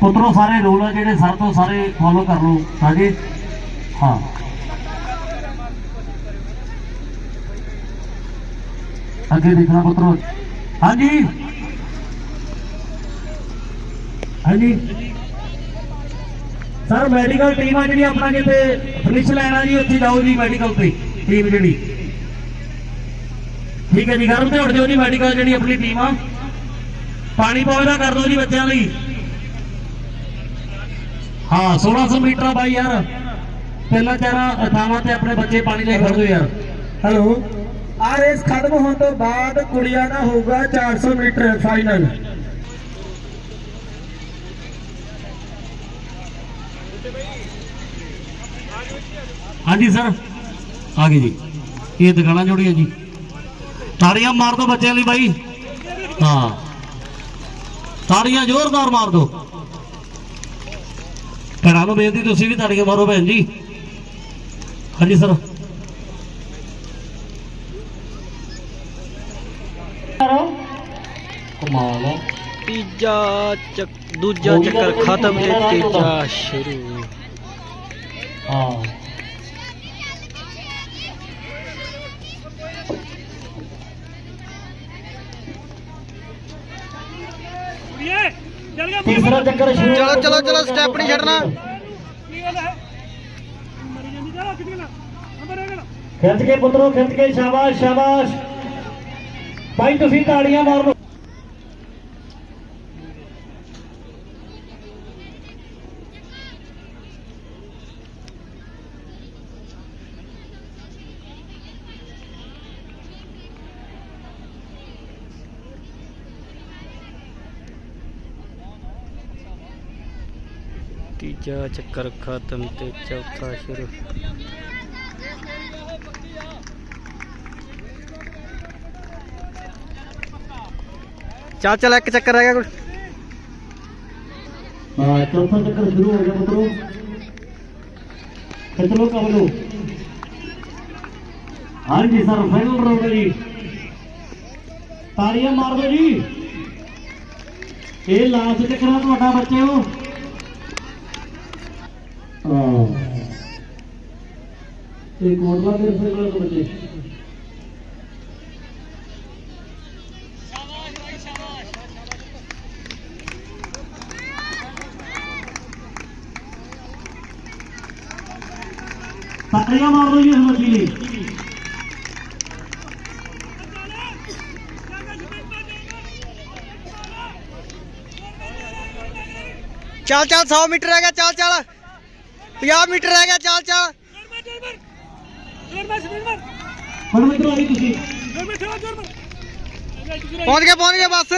ਪੁੱਤਰੋ ਸਾਰੇ ਰੂਲ ਆ ਜਿਹੜੇ ਸਰ ਤੋਂ ਸਾਰੇ ਫੋਲੋ ਕਰ ਲਓ ਹਾਂਜੀ ਹਾਂ। ਅੱਗੇ ਦੇਖਣਾ ਪੁੱਤਰੋ। ਹਾਂਜੀ। ਹਾਂਜੀ। ਸਰ ਮੈਡੀਕਲ ਟੀਮ ਆ ਜਿਹੜੀ ਆਪਣਾ ਕਿਤੇ ਫਿਨਿਸ਼ ਲੈਣਾ ਜੀ, ਉੱਥੇ ਜਾਓ ਜੀ ਮੈਡੀਕਲ ਤੇ ਟੀਮ ਜਿਹੜੀ। ਠੀਕ ਹੈ ਜੀ, ਗਰਮ ਤੇ ਉੱਠ ਜਾਓ ਜੀ ਮੈਡੀਕਲ ਜਿਹੜੀ ਆਪਣੀ ਟੀਮ ਆ। ਪਾਣੀ ਪਹੁੰਚਦਾ ਕਰ ਦਿਓ ਜੀ ਬੱਚਿਆਂ ਲਈ। ਹਾਂ 1600 ਮੀਟਰ ਬਾਈ ਯਾਰ। ਪਹਿਲਾਂ ਚਾਰਾ ਥਾਵਾਂ ਤੇ ਆਪਣੇ ਬੱਚੇ ਪਾਣੀ ਲਈ ਖੜ ਯਾਰ। ਹੈਲੋ ਆ ਰੇਸ ਖਤਮ ਹੋਣ ਤੋਂ ਬਾਅਦ ਕੁੜੀਆਂ ਦਾ ਹੋਊਗਾ 400 ਮੀਟਰ ਫਾਈਨਲ ਹਾਂਜੀ ਸਰ ਆ ਗਏ ਜੀ। ਇਹ ਦੁਕਾਨਾਂ ਜੋੜੀਆਂ ਜੀ। ਤਾੜੀਆਂ ਮਾਰ ਦੋ ਬੱਚਿਆਂ ਲਈ ਬਾਈ। ਹਾਂ। ਤਾੜੀਆਂ ਜ਼ੋਰਦਾਰ ਮਾਰ ਦੋ। ਭੈਣਾਂ ਨੂੰ ਬੇਨਤੀ ਤੁਸੀਂ ਵੀ ਤਾੜੀਆਂ ਮਾਰੋ ਭੈਣ ਜੀ। ਹਾਂਜੀ ਸਰ ਕਮਾਲ ਹੈ। ਤੀਜਾ ਚੱਕ ਦੂਜਾ ਚੱਕਰ ਖਤਮ ਤੇ ਤੀਜਾ ਸ਼ੁਰੂ। ਹਾਂ। ਤੀਸਰਾ ਚੱਕਰ ਸ਼ੁਰੂ ਚਲੋ ਚਲੋ ਚਲੋ ਸਟੈਪ ਨਹੀਂ ਛੱਡਣਾ। ਖਿੱਚ ਕੇ ਪੁੱਤਰੋ ਖਿੱਚ ਕੇ ਸ਼ਾਬਾਸ਼ ਸ਼ਾਬਾਸ਼। ਭਾਈ ਤੁਸੀਂ ਤਾੜੀਆਂ ਮਾਰ। ਲਓ ਤੀਜਾ ਚੱਕਰ ਖਤਮ ਤੇ ਚੌਥਾ ਸ਼ੁਰੂ। ਚੱਲ ਚੱਲ, ਇੱਕ ਚੱਕਰ ਰਹਿ ਗਿਆ ਕੋਈ। ਹਾਂ, ਚੌਥਾ ਚੱਕਰ ਸ਼ੁਰੂ ਹੋ ਗਿਆ ਪੁੱਤਰੋ ਖਿੱਚ ਲਓ। ਹਾਂਜੀ, ਸਰ ਫਾਈਨਲ ਰਾਉਂਡ ਜੀ। ਤਾੜੀਆਂ ਮਾਰ ਦਿਓ ਜੀ। ਇਹ ਲਾਸਟ ਚੱਕਰ ਤੁਹਾਡਾ ਬੱਚਿਓ। ਹਾਂ। ਇਹ ਕੋਟਲਾ ਦੇ ਫਾਈਨਲ ਦੇ ਬੱਚੇ। ਤਾੜੀਆਂ ਮਾਰ ਦਿਓ ਜੀ ਇਸ ਬੱਚੀ ਲਈ ਚੱਲ ਚੱਲ 100 ਮੀਟਰ ਹੈਗਾ ਚੱਲ ਚੱਲ। 50 ਮੀਟਰ ਰਹਿ ਗਿਆ ਚੱਲ ਤੁਸੀਂ। ਪਹੁੰਚ ਗਿਆ ਪਹੁੰਚ ਗਿਆ ਬਸ।